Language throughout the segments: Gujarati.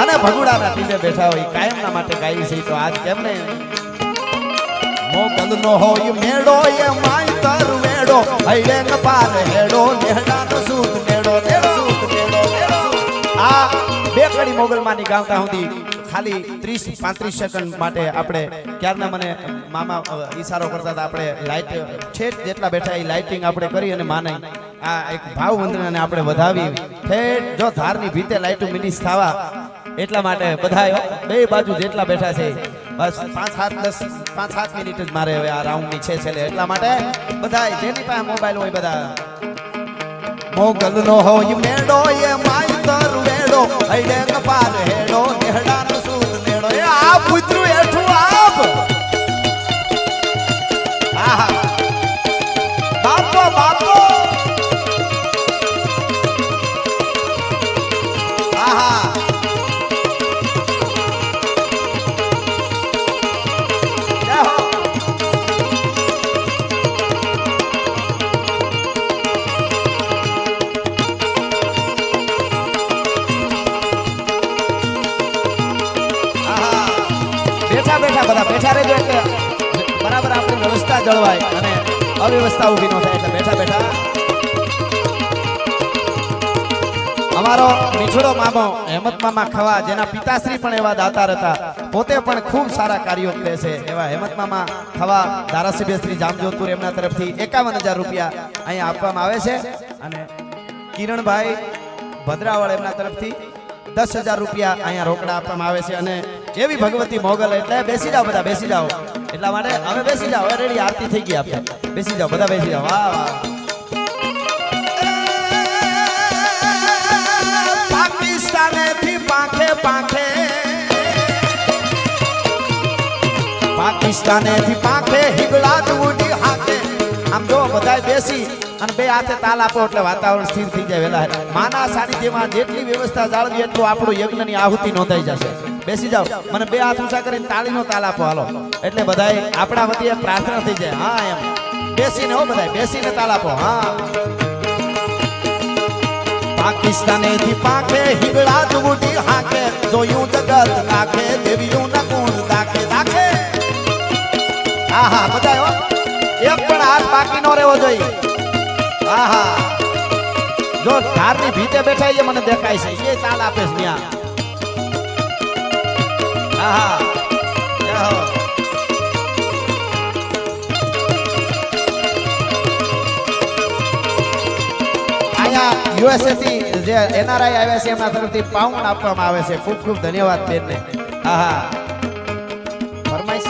અને ભગુડાના ટીમે બેઠા હોય, કાયમના માટે ગાઈ છે તો આજ કેમ ને મોગલ નો હોય મેળો, એ માઈતર વેડો. હૈડે પાર હેડો, નેહડાનો સૂત મેળો નેડો સૂત મેળો આ બે કડી મોગલમાની ગાવતા સુધી ખાલી 30 35 સેકન્ડ માટે આપણે ક્યારના મને મામા ઈશારો કરતા હતા. આપણે લાઈટ છે જેટલા બેઠા એ લાઇટિંગ આપણે કરી અને માને આ એક ભાવ વંદનાને આપણે વધાવી. ઠેઠ, જો ધારની ભીતે લાઈટો મિનિસ થવા એટલા માટે બધા બે બાજુ જેટલા બેઠા છે. બસ પાંચ સાત દસ, પાંચ સાત મિનિટ જ મારે હવે આ રાઉન્ડની છે છેલ્લે. એટલા માટે બધા જેની પાસે મોબાઈલ હોય બધા. મોગલ નો હોય મેડો એ માયતર વેડો હૈડે કપાર હેડો, નેહડાનો સૂર નેડો એ આ પુત્રું હેઠું આપ. આહા. બાપો બાપો. જળવાય અને અવ્યવસ્થા ઊભી ન થાય એટલે બેઠા બેઠા અમારો મીઠડો મામો હેમત મામા ખવા, જેના પિતાશ્રી પણ એવા દાતાર હતા, પોતે પણ ખૂબ સારા કાર્યો કરે છે. એવા હેમત મામા ખવા ધારાસભ્ય શ્રી જામજોધપુર એમના તરફથી એકાવન હજાર રૂપિયા અહીંયા આપવામાં આવે છે. અને કિરણભાઈ ભદ્રાવળ એમના તરફથી દસ હજાર રૂપિયા અહીંયા રોકડા આપવામાં આવે છે. અને એવી ભગવતી મોગલ એટલે બેસી જાઓ બધા, બેસી જાઓ. એટલા માટે હવે બેસી જાઓ રેડી આરતી થઈ ગઈ આપણે. બેસી જાઓ, બધા બેસી જાઓ. વાહ વાહ. પાકિસ્તાનેથી પાંખે પાંખે. પાંખે હિગળા જ હાથે. આમ જો બધા બેસી અને બે હાથે તાલ આપો એટલે વાતાવરણ સ્થિર થઈ જાય વેલા. માના સાનિધ્યમાં જેટલી વ્યવસ્થા જાળવી એટલું આપણું યજ્ઞની આહુતિ નોંધાઈ જશે. બેસી જાઓ. મને બે હાથ ઊંચા કરીને તાળીનો તાલ આપો. હાલો. એટલે બધાય આપણા વતી પ્રાર્થના થઈ જાય. હા, એમ. બેસીને હો બધાય, બેસીને તાલ આપો. હા. પાકિસ્તાને થી પાકે જ ઉડી હાકે. જોયું જગત નાખે દેવીયું ના ગુણ દાખે. દાખે આહા બધા હો. એક પણ હાથ બાકી નો રહેવો જોઈએ. આહા જો ધારની ભીતે બેઠા મને દેખાય છે. એ તાલ આપે છે ત્યાં આહા જય હો. અહીંયા યુએસએ થી જે એનઆરઆઈ આવ્યા છે એમના તરફથી પાઉન્ડ આપવામાં આવે છે, ખૂબ ખૂબ ધન્યવાદ બેનને આહા ફરમાઈશ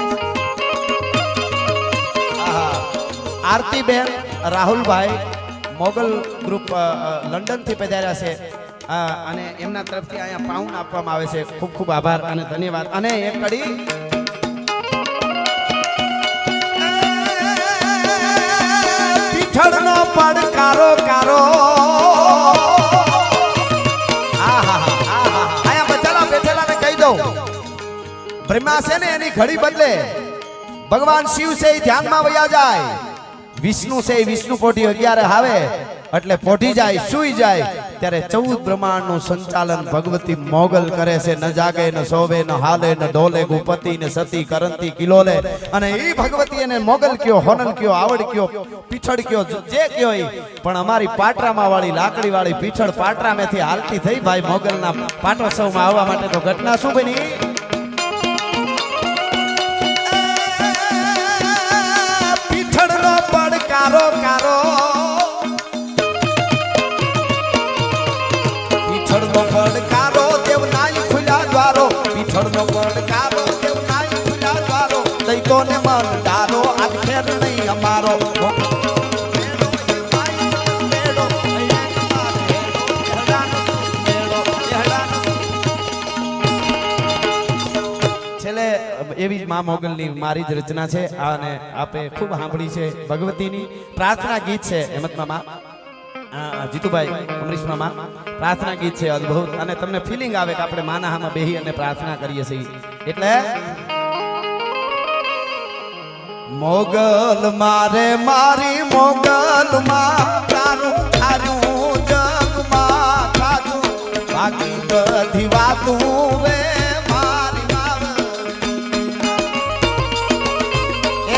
આહા આરતીબેન રાહુલભાઈ મોગલ ગ્રુપ લંડનથી લંડનથી પધાર્યા છે અને એમના તરફથી અહીંયા પાઉન્ડ આપવામાં આવે છે. ખૂબ ખૂબ આભાર અને ધન્યવાદ. અને એક કડી. પીઠળનો પડકારો કારો. અહીંયા બચેલા કહી દઉં. બ્રહ્મા છે ને, એની ઘડી બદલે. ભગવાન શિવ છે એ ધ્યાનમાં વયા જાય. વિષ્ણુ છે એ વિષ્ણુ પોઢી અગિયારે આવે. એટલે પોઢી જાય, સુઈ જાય. ત્યારે ચૌદ બ્રહ્માંડનું સંચાલન ભગવતી મોગલ કરે છે, ન જાગે, ન સોવે ન હાલે, ન ડોલે ગુપતિ, ને સતી, કરંતી, કિલોલે. અને એ ભગવતી એને મોગલ કયો હોનલ કયો, આવડ કયો, પીછળ કયો, જે કયો પણ અમારી પાટરામાં વાળી લાકડી વાળી પીછળ પાટરા મેથી હાલતી થઈ ભાઈ મોગલના પાટોત્સવમાં આવવા માટે તો ઘટના શું બની? ને મન તારો આખેર નહીં અમારો. છેલ્લે એવી જ મા મોગલની મારી જ રચના છે અને આપે ખૂબ સાંભળી છે ભગવતીની પ્રાર્થના ગીત છે. હેમંત મામા, આ જીતુભાઈ, અમરીશ મામા, પ્રાર્થના ગીત છે અદ્ભુત. અને તમને ફિલિંગ આવે કે આપણે માના હામાં બેહી અને પ્રાર્થના કરીએ છીએ. એટલે મોગલ મારે મારી મોગલ માં તારું તારું જગમાં બાકી બધા વાતું મારી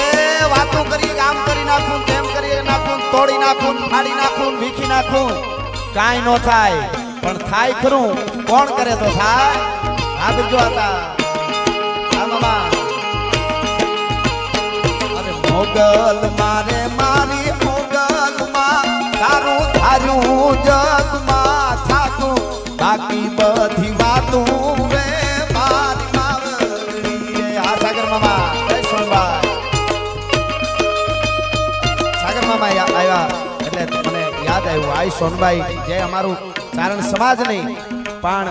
એ વાતો કરી આમ કરી નાખું, તેમ કરી નાખું, તોડી નાખું, ફાડી નાખું, વીખી નાખું. કાંઈ નો થાય, પણ થાય ખરું. કોણ કરે તો થાય? આ બીજો હતા મોગલ મારે મારી મોગલ માં, તારું ધાર્યું જગમાં થાતું, બાકી બધી વાતું જય સોનભાઈ એટલે મને યાદ આવ્યું આઈ સોનબાઈ જે અમારું ચારણ સમાજ નહીં, પણ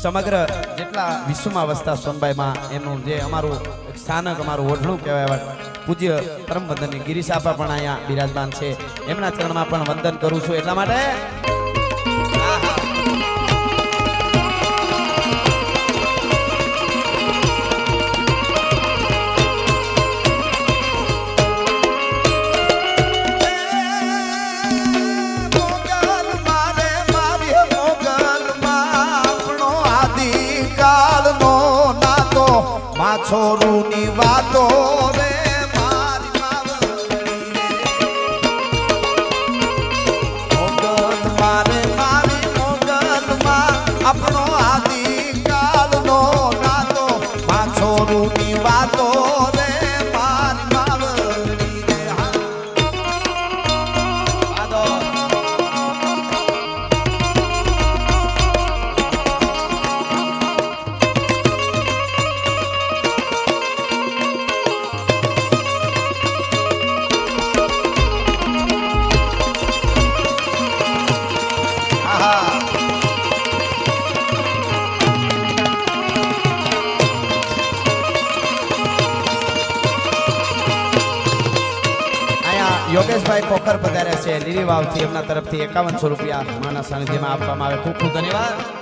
સમગ્ર જેટલા વિશ્વમાં વસતા સોનબાઈમાં એનું જે અમારું સ્થાનક, અમારું ઓઢણું કહેવાય પૂજ્ય પરમ વંદનની ગિરીશ પણ અહીંયા બિરાજમાન છે એમના ચરણમાં પણ વંદન કરું છું એટલા માટે આહા. મોગલ છે વાવથી એમના તરફથી એકાવનસો રૂપિયા માના સાનિધ્યમાં આપવામાં આવે ખૂબ ખૂબ ધન્યવાદ.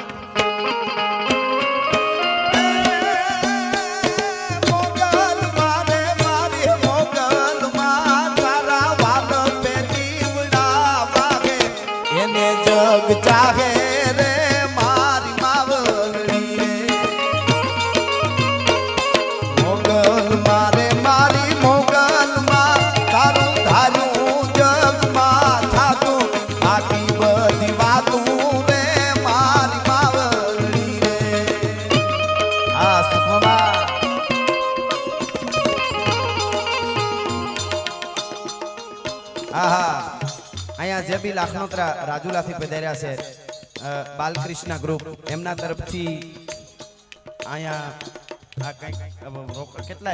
લાખનોત્રા રાજુલાથી પધાર્યા છે. બાલકૃષ્ણ ગ્રુપ એમના તરફથી અહીંયા આ કંઈક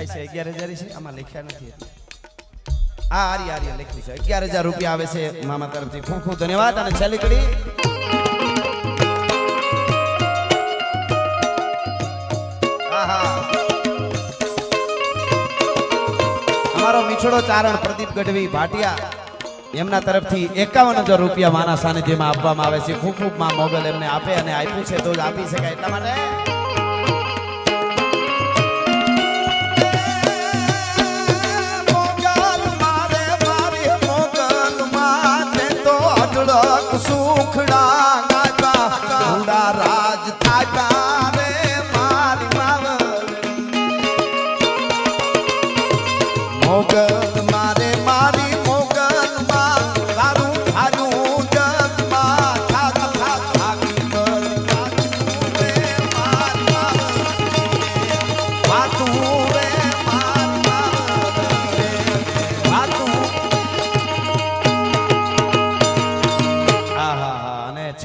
છે? અગિયાર હજાર છે? આમાં લખ્યા નથી. આ આરી આરી લખ્યું છે. અગિયાર હજાર રૂપિયા આવે છે મામા તરફથી. ખૂબ ખૂબ ધન્યવાદ. અને છેલ્લી અમારો મીઠડો ચારણ પ્રદીપ ગઢવી ભાટિયા. એમના તરફથી એકાવન હજાર રૂપિયા માના સાનિધ્યમાં આપવામાં આવે છે. ખૂબ ખૂબમાં મોગલ એમને આપે અને આપ્યું છે તો જ આપી શકાય એટલા માટે.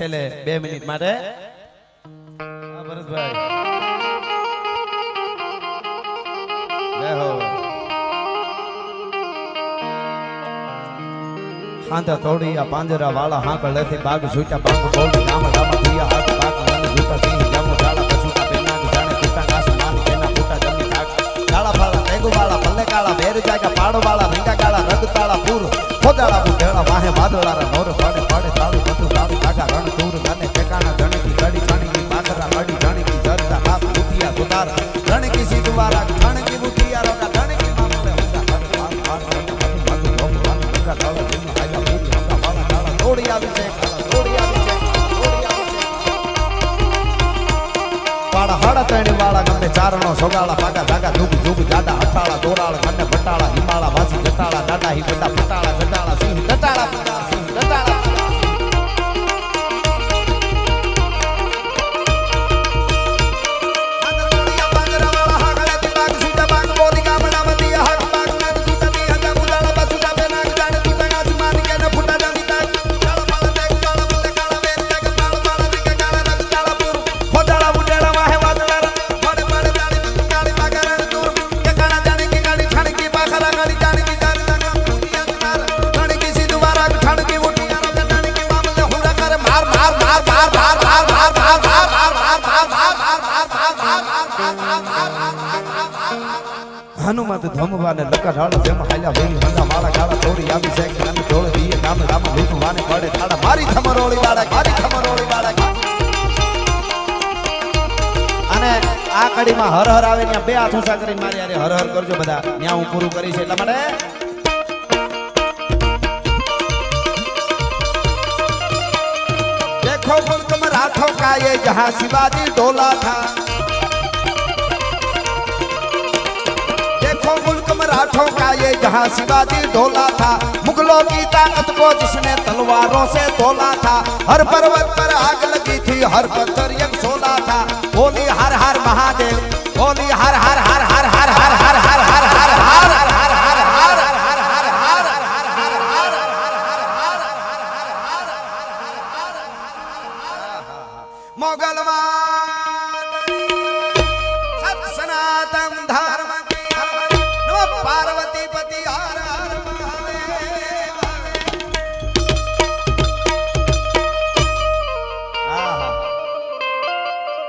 છેલ્લે બે મિનિટ માટે. હાંધા ભરતભાઈ. આ પાંજરા વાળા હાંકળ લેથી બાગ છૂટા બાગ બોલ નામ રામ દિયા હાથ, બાગ મન જૂતા સિંહ, જામો ડાળા કસુટા પેના જાણે કુટા નાસ માન તેના ફૂટા જમી કાક કાળા ફાળા ટેગુ વાળા પલ્લે કાળા ભેર જાગા પાડો વાળા ભગાળા ભાગા ભાગા ધૂપ ધૂપ જાડા હટાળા દોરાળા કન્ને બટાળા હિમાળા, વાસી જટાળા, દાદા હિ બધા ફટાળા ઘટાળા સિંહ ઘટાળા હનુમત ધમવાને લકડાળ જેમ હાલ્યા વેરી હંગા માળા ગાળા થોડી આવી છે, જ્ઞાન ઢોળ દીએ નામ રામ ભીખ પડે થાડા મારી થમરોળી વાળા મારી થમરોળી વાળા અને આ કડીમાં હર હર આવે ત્યાં બે હાથ ઊંચા કરીને મારી અરે હર હર કરજો બધા. ત્યાં હું પૂરું કરીશ એટલા માટે. come on. मराठों का ये जहाँ शिवाजी डोला था। देखो मुल्क मराठों का ये जहाँ शिवाजी डोला था। मुगलों की ताकत को जिसने तलवारों से तोला था। हर पर्वत पर आग लगी थी, हर पत्थर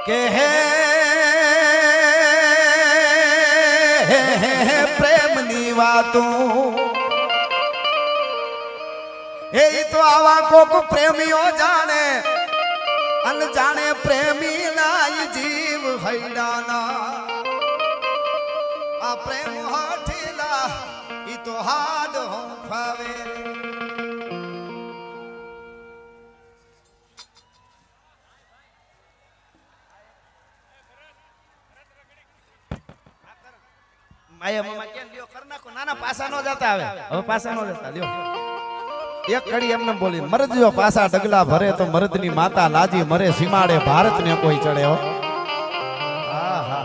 કે હે પ્રેમની વાતો એ તો આવા કોક પ્રેમીઓ જાણે અનજાણે પ્રેમી નાય જીવ હૈડાના આ પ્રેમ હઠીલા ઈ તો હાડ હો ફાવે માયા મામા કેમ લ્યો કર નાખો નાના પાસા નો જતા આવે. હવે પાસા નો જતા લ્યો. એક કડી એમને બોલી મરજો પાસા ડગલા ભરે તો મરદની માતા લાજી મરે સીમાડે ભારત ને કોઈ ચડે હો. આહા.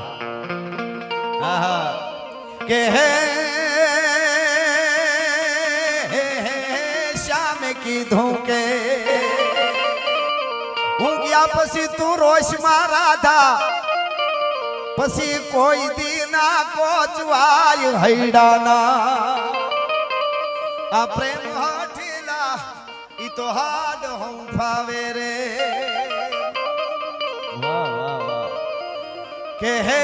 આહા. કે હે શ્યામ કીધું કે હું ગયા પછી તું રોશમાં રાધા પછી કોઈ દી ના કોચવાય હૈડાના. આ પ્રેમ હઠીલા ઈ તો હાડ હું ફાવે રે કે હે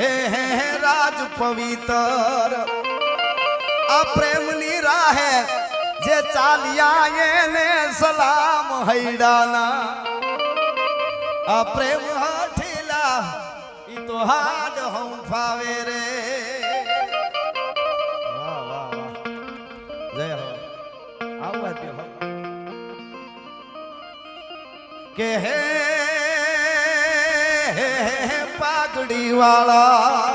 હે હે હે રાજ પવિત્ર. આ પ્રેમની રાહે જે ચાલ્યા એને સલામ હૈડાના. આ પ્રેમ હઠીલા ઈ તો હાડ હોં ફાવે રે. વાહ વાહ વાહ. જય હો. આવવા દે હો. કે હે હે પાઘડી વાળા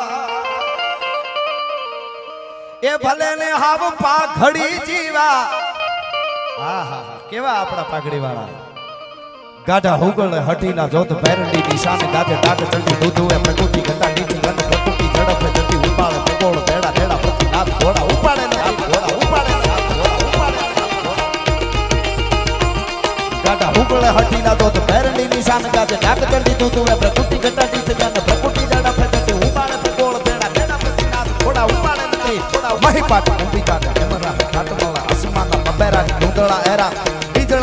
એ ભલે ને હાવ પાઘડી જીવા. હા હા કેવા આપણા પાઘડી વાળા ગાઢા હુગળ હટીના જોત ભૈરંડી નિશાન ગાજે દાદ ચડી દૂધુએ પ્રકૃતિ ઘટા નીતિ ગન પ્રકૃતિ ઝડપે જતી ઉપાડ ભૂગોળ ભેડા ભેડા પ્રતિ નાદ ઘોડા ઉપાડે ઘોડા ઉપાડે ગાઢા હુગળ હટીના જોત ભૈરંડી નિશાન ગાજે દાદ ચડી દૂધુએ પ્રકૃતિ ઘટા નીતિ ગન પ્રકૃતિ ઝડપે જતી ઉપાડ ભૂગોળ ભેડા ભેડા પ્રતિ નાદ ઘોડા ઉપાડે ને મહી પાટ અંબિકા હેમરા ઘાટમાળા અસમાના બબેરા ધૂંધળા એરા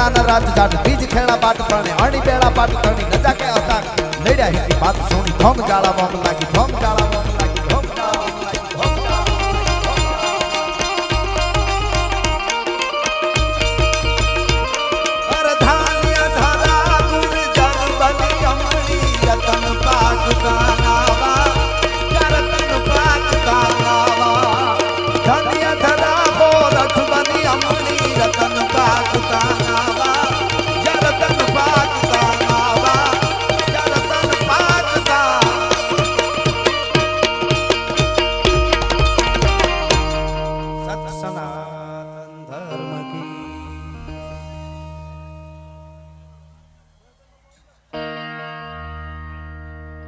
બીજળાના રાત જાટ, બીજ ખેણા પાટ, પ્રણે અણી બેડા પાટ તણી નજા કે હતા લડ્યા હિતી બાત સોની, ધોમ જાળા મોમ લાગી, ધોમ જાળા